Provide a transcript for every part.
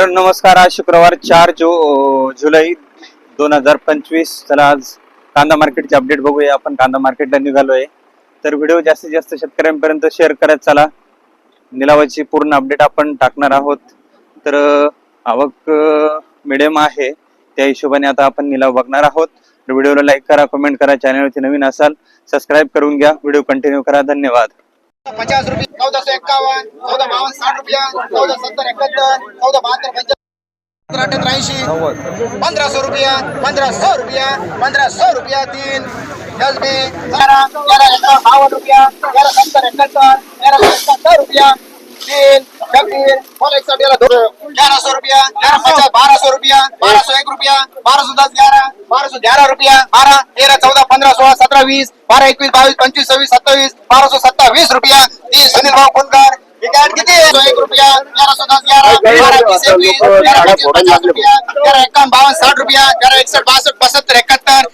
मित्रांनो नमस्कार. आज शुक्रवार चार जो जुलै दोन हजार पंचवीस. चला आज कांदा मार्केटचे अपडेट बघूया. आपण कांदा मार्केटला निघालोय. तर व्हिडिओ जास्तीत जास्त शेतकऱ्यांपर्यंत शेअर करत चला. निलावाची पूर्ण अपडेट आपण टाकणार आहोत. तर आवक मिडियम आहे. त्या हिशोबाने आता आपण निलाव बघणार आहोत. तर व्हिडिओला लाईक करा कमेंट करा चॅनलवरती नवीन असाल सबस्क्राईब करून घ्या. व्हिडिओ कंटिन्यू करा. धन्यवाद. पचास रुपये, चौदह सौ इक्यावन, चौदह बावन, साठ रुपया, चौदह सत्तर इकहत्तर, चौदह बहत्तर पंच्याहत्तर अठ्याहत्तर ऐंशी पंद्रह सौ रुपया, पंद्रह सौ रुपया, पंद्रह सौ रुपया तीन। दस बीस ग्यारह ग्यारह बावन रुपया ग्यारह सत्तर तीन छब्बीस बोल एक सौ ग्यारह सौ रुपया ग्यारह पचास बारह सौ रुपया बारह सौ एक रुपया बारह सौ दस ग्यारह बारह सौ ग्यारह रुपया बारह तेरह चौदह पंद्रह सोलह सत्रह बीस बारह एकवीस बावीस पंचवीस सव्वीस सत्तावीस बारह सौ सत्तावीस रुपया तीस विकट किती? सौ एक रुपया ग्यारह सौ दस ग्यारह बारह बीस एकवीस ग्यारह पचास रुपया ग्यारह इक्यावन बावन साठ रुपया ग्यारह इकसठ बासठ पचहत्तर इकहत्तर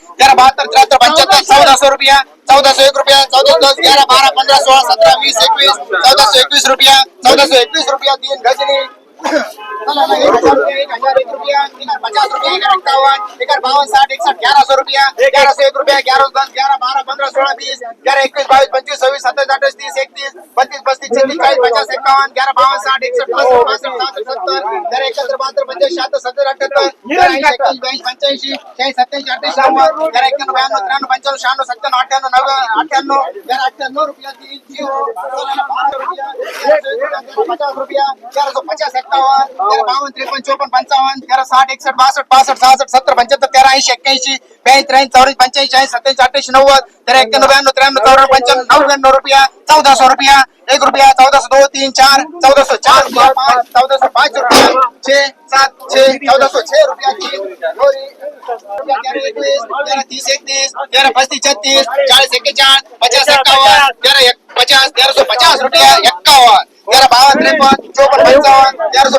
पंचहत्तर चौदह सौ रुपया चौदह सौ एक रुपया चौदह दस ग्यारह बारह पंद्रह सोलह सत्रह बीस एकवीस चौदह सौ एकवीस रुपया चौदह सौ रुपया एक हज़ार एक हज़ार एक एक पचास इक्यावन बावन साठ ग्यारह सौ रुपया ग्यारह सौ एक रुपया ग्यारह दस ग्यारह बारह पंद्रह सोलह बीस ग्यारह इक्कीस बाईस पच्चीस छब्बीस सत्ताईस अट्ठाईस तीस इकतीस बत्तीस बत्तीस छत्तीस चालीस पचास इक्यावन ग्यारह बावन साठ इकसठ बासठ बासठ सासठ सत्तर ग्यारह इकहत्तर बहत्तर पंचायत शहात्तर सत्तर अठ्याहत्तर ग्यारह ऐंशी एक्क्याऐंशी ब्याऐंशी पंच्याऐंशी शहाऐंशी सत्याऐंशी अठ्ठ्याऐंशी ग्यारह एक्क्याण्णव ब्याण्णव त्र्याण्णव पंच्याण्णव शहाण्णव सत्त्याण्णव अठ्ठ्याण्णव नव्वद अठ्ठ्याण्णव ग्यारह अठ्ठ्याण्णव रुपया तीन झिरो बारा रुपया पचास रुपया ग्यारह सौ पचास एक्कावन ग्यारह बावन त्रेपन्न चौपन्न पंचावन्न ग्यारह साठ एकसठ बासष्ट पासष्ट सहासष्ट सत्तर पंच्याहत्तर तेरा ऐंशी एक्क्याऐंशी ब्याऐंशी त्र्याऐंशी चौऱ्याऐंशी पंच्याऐंशी शहाऐंशी सत्याऐंशी अठ्ठ्याऐंशी नव्वद, तेरा एक्क्याण्णव ब्याण्णव त्र्याण्णव चौऱ्याण्णव पंच्याण्णव नव्याण्णव रुपया चौदा सौ रुपया, एक रुपया, चौदह सौ दो, तीन, चार, चौदह सौ चार रुपया पाँच, चौदह सौ पाँच रुपया छह सात छह चौदह सौ छह रुपया तीस, इकतीस छत्तीस, चालीस इक्कीस पचास, इक्यावन एक- पचास, ग्यारह सौ पचास रुपया, इक्यावन। ग्यारह बावन तिरपन चौपन पंचावन ग्यारह सौ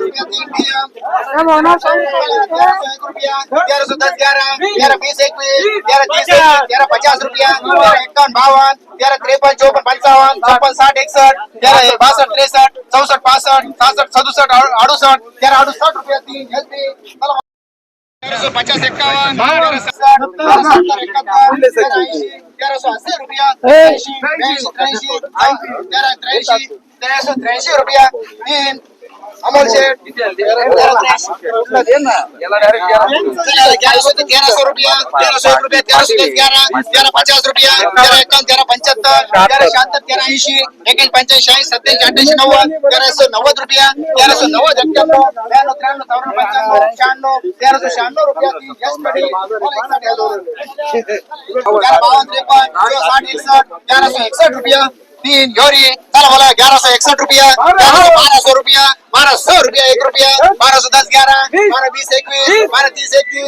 रुपया तीन पीएम ग्यारह सौ एक रुपया ग्यारह दस ग्यारह ग्यारह बीस एकवीस ग्यारह तीस ग्यारह पचास रुपया ग्यारह इक्यावन बावन ग्यारह तिरपन चौपन पंचावन छप्पन साठ एकसठ ग्यारह बासठ त्रेसठ चौसठ पासष्ट सहासष्ट सदुसठ अडुसठ ग्यारह अडुसठ रुपया तीन एसपी चला ग्यारह सौ पचास इक्यावन ग्यारह सौ साठ ग्यारह सौ सत्तर इकहत्तर ग्यारह ऐंशी ग्यारह सौ अस्सी रुपया. ऐंशी ब्याऐंशी त्र्याऐंशी ग्यारह त्र्याऐंशी तेरह सौ त्र्याऐंशी रुपया. तीन ग्यारह त्र्याऐंशी ग्यारह सौ ग्यारह सौ रुपया ग्यारह सौ रुपया ग्यारह पचास रुपया पंच्याहत्तर शहात्तर ऐंशी पंच्याऐंशी शहाऐंशी सत्याऐंशी अठ्ठ्याऐंशी नव्वद ग्यारह सौ नव्वद रुपया ग्यारह सौ नव्वद एक्क्याण्णव ब्याण्णव त्र्याण्णव चौऱ्याण्णव पंच्याण्णव शहाण्णव तेरह सौ शहाण्णव रुपया बावन साठ इकसठ ग्यारह सौ रुपया तीन योरी चल बोला ग्यारह सौ इकसठ रुपया बारह सौ रुपया बारह सौ रुपया एक रुपया बारह सौ दस ग्यारह बारह बीस इक्कीस बारह तीस इक्कीस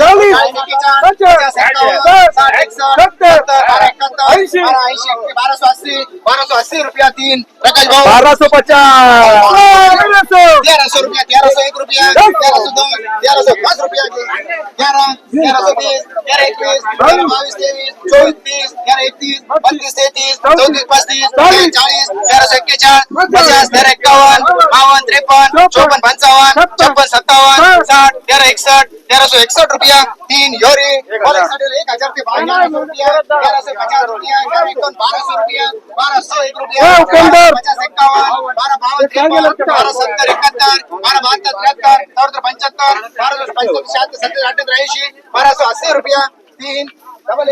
बारह सौ अस्सी बारह सौ अस्सी रुपया तीन बारह सौ पचास। तेरह सौ। सौ रुपया सौ एक रुपया सौ। दो सौ पाँच रुपया ग्यारह सौ बीस ग्यारह इक्कीस ग्यारह बाईस तेईस चौबीस तीस ग्यारह इकतीस बत्तीस तैतीस चौतीस पच्चीस चालीस। ग्यारह सौ इक्कीस पचास। ग्यारह इक्यावन बावन त्रेपन चौपन। पंचावन छप्पन सत्तावन्न साठ ग्यारह इकसठ ग्यारह सौ इकसठ रुपया तीन योरी एक हज़ार। ते बारह रुपया ग्यारह सौ पचास रुपया बारह सौ रुपया बारह सौ एक रुपया पचास इक्यावन बारह बावन बारह सत्तर इकहत्तर बारह बहत्तर तिहत्तर चौहत्तर पंच्याहत्तर बारह सौ सत्तर अठ्याहत्तर ऐंशी बारह सौ अस्सी रुपया तीन एक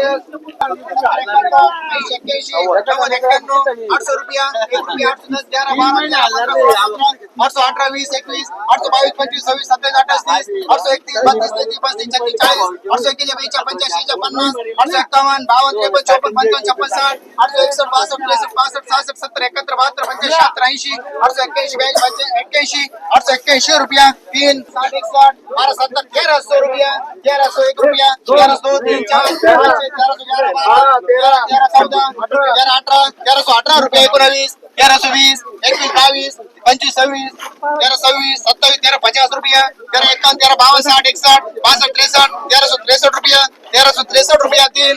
पंच्याऐंशी पन्नास आठशे एक्कावन्न बावन्न त्रेपन्न चौपन्न पंचावन्न छप्पन साठ आठशे एकसष्ट बासष्ट त्रेसष्ट पासष्ट सहासष्ट सत्तर एकाहत्तर बहात्तर पंच्याऐंशी शहात्तर ऐंशी आठशे एक्क्याऐंशी ब्याऐंशी पंच्याऐंशी एक्क्याऐंशी आठशे एक्क्याऐंशी रुपया तीन साठ एकसष्ट बारह सत्तर तेरह सौ रुपया तेरह सौ एक रुपया तेरह सौ तीन चार तेरह सौ ग्यारह बारह तेरह चौदह तेरह अठरा तेरह सौ अठरा रुपया एकोणावीस तेरह सौ वीस एकवीस बावीस पंचवीस सव्वीस तेरा पचास रुपया बावन्न साठ एकसठ बासष्ट त्रेसष्ट तेराशे त्रेसष्ट रुपया तेराशे त्रेसष्ट रुपया तीन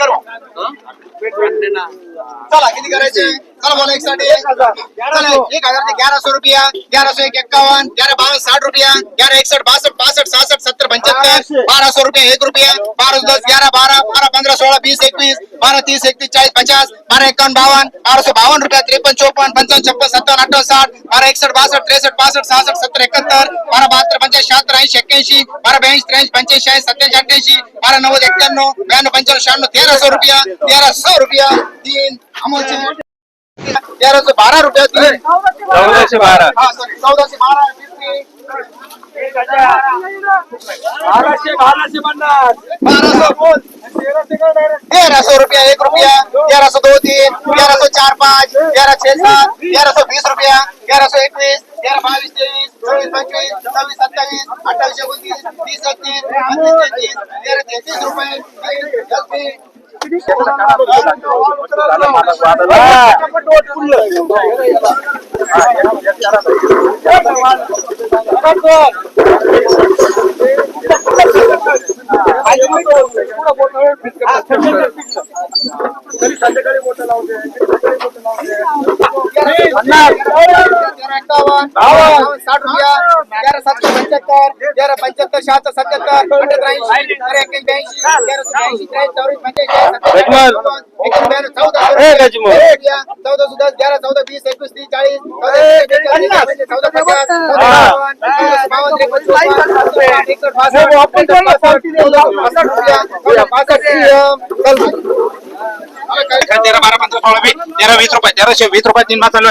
करो. चला किती एक हज़ार ग्यारह रुपया ग्यारह सौ ग्यारह बावन साठ रुपया ग्यारह बासठ बासठ सहासठ सत्तर पंच्याहत्तर बारह सौ रुपया एक रुपया बारह सौ दस ग्यारह बारह बारह पंद्रह सोलह बीस एकवीस बारह तीस एकतीस चालीस पचास बारह इक्यावन बावन बारह सौ बावन रुपया तिरपन चौपन पंचावन छप्पन सत्तावन अठ्ठावन साठ बारह। एकसठ बासष्ट त्रेसष्ट पासष्ट सहासष्ट सत्तर एकाहत्तर बारह बहात्तर पंच्याऐंशी शहात्तर ऐंशी एक्क्याऐंशी बारह ब्याऐंशी त्र्याऐंशी पंच्याऐंशी ऐंशी सत्याऐंशी अठ्ठ्याऐंशी बारह नव्वद एक्क्याण्णव ब्याण्णव पंच्याण्णव शहाण्णव तेरा सौ रुपया तेरह सौ रुपया तीन अमोलचे तेरा सौ बारह रुपया तीन चौदाशे बारा हा। सॉरी चौदाशे बारा फिफ्टी बाराशे बाराशे पन्नास. बारह सौ तेरह सौ रुपया एक रुपया. तेरह सौ दो तीन तेरह सौ चार पाँच तेरह छह सात तेरह सौ बीस रुपया तेरह सौ इक्कीस तेरह बाईस तेईस चौबीस पंचवीस छब्बीस सत्ताईस अट्ठाईस उनतीस तीस एकतीस बत्तीस तैतीस तेरह तैतीस रुपये. तेरह इक्यावन बावन साठ रुपया तेरह सत्तर पंच्याहत्तर तेरह पंच्याहत्तर शहात्तर सत्याहत्तर अठ्याहत्तर ऐंशी तेरह एक्क्याऐंशी ब्याऐंशी तेरह सौ ब्याऐंशी त्रेचाळीस चौवीस पंचेचाळीस गजमल. सत्तेचाळीस चौदा ए, गजमल. चौदा सुद्धा तेरा चौदा वीस एकवीस तीस चाळीस चौदा बेचाळीस, चौदा पचास चौदा बावन्न, चौदा बावन्न, त्रेपन्न, चोपन्न, साठ, एकसष्ट, बासष्ट, पासष्ट, चौदा पासष्ट रुपया चौदा पासष्ट चल. तेरा बारा पंधरा सोळा वीस तेरा वीस रुपये तेराशे वीस रुपये तीन मास चालू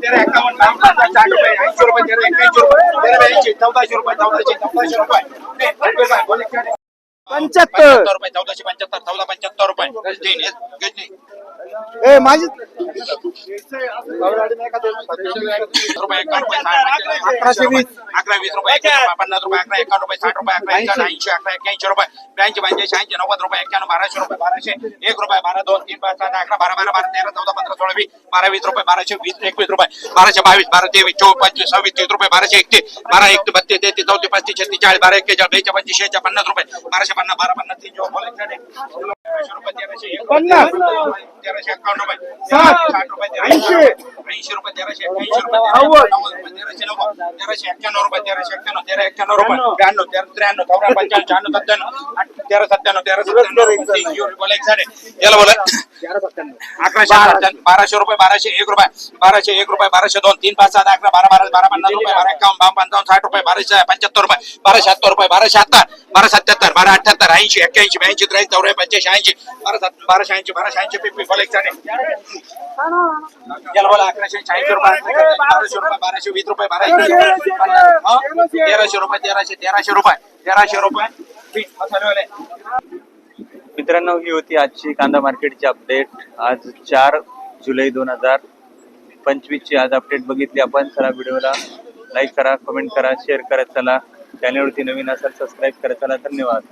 तेरा एकावन्न बावन्न साठ रुपये ऐंशी रुपये तेरा एक्क्याऐंशी रुपये तेरा ब्याऐंशी चौदाशे रुपये चौदाशे चौदाशे रुपये पंच्याहत्तर रुपये चौदाशे पंच्याहत्तर चौदा पंच्याहत्तर रुपये तीन हे- हे- हे. ए माझी अकराशे वीस. अकरा वीस रुपये पन्नास रुपये अकरा एकावन्न रुपये साठ रुपये अकरा एकावन्न ऐंशी अकरा एक्क्याऐंशी रुपये ब्याऐंशी पंच्याऐंशी ऐंशी नव्वद रुपये एक्क्याण्णव बाराशे रुपये बाराशे एक रुपये बारा दोन तीन पाच सात अकरा बारा बारा बारा तेरा चौदा पंधरा सोळा वीस बारा वीस रुपये बाराशे वीस एकवीस रुपये बाराशे बावीस बारा तेवीस चोवीस पंचवीस सव्वीस तीस रुपये बाराशे एकतीस बारा एक बत्तीस तेहतीस चौतीस पस्तीस छत्तीस चाळीस बारा एक्केचाळीस बेचाळीस पंचवीस शेहेचाळीस पन्नास रुपये बाराशे पन्नास बारा पन्नास तीन चोवीस बोला तेराशे रुपये तेराशे एक पन्नास. तेराशे एकावन्न रुपये साठ. साठ रुपये ऐंशी. ऐंशी रुपये तेराशे एक्क्याऐंशी रुपये नव्वद. नव्वद रुपये तेराशे नव्वद तेराशे एक्क्याण्णव रुपये तेराशे एक्क्याण्णव तेरा एक्क्याण्णव रुपये ब्याण्णव तेरा त्र्याण्णव चौदा पंच्याण्णव शहाण्णव सत्त्याण्णव तेरा सत्त्याण्णव तेरा सत्त्याण्णव बोला एक साडे याला बोला अकराशे बाराशे रुपये बाराशे एक रुपये बाराशे एक रुपये बाराशे दोन तीन पाच सात अकरा बारा बारा बारा पन्नास रुपये बारा एकावन्न बारा पंचावन्न साठ रुपये बाराशे पंच्याहत्तर रुपये बारा शहात्तर रुपये बारा शहात्तर बारा सत्याहत्तर बारा अठ्याहत्तर ऐंशी एक्क्याऐंशी ब्याऐंशी त्र्याऐंशी चौऱ्या पंच्याऐंशी ऐंशी बारा सात बाराशे ऐंशी बाराशे ऐंशी पिपी बोला एक साडे याला बोला अकराशे रुपये बाराशे रुपये बाराशे वीस रुपये बाराशे तेराशे रुपये. तेराशे तेराशे. रुपये तेराशे रुपये मित्रांनो ही होती आजची कांदा मार्केटची अपडेट आज चार जुलै दोन हजार पंचवीस ची आज अपडेट बघितली आपण. चला व्हिडिओला लाईक करा कमेंट करा शेअर करा चला. चॅनलवरती नवीन असाल सबस्क्राईब करा चला. धन्यवाद.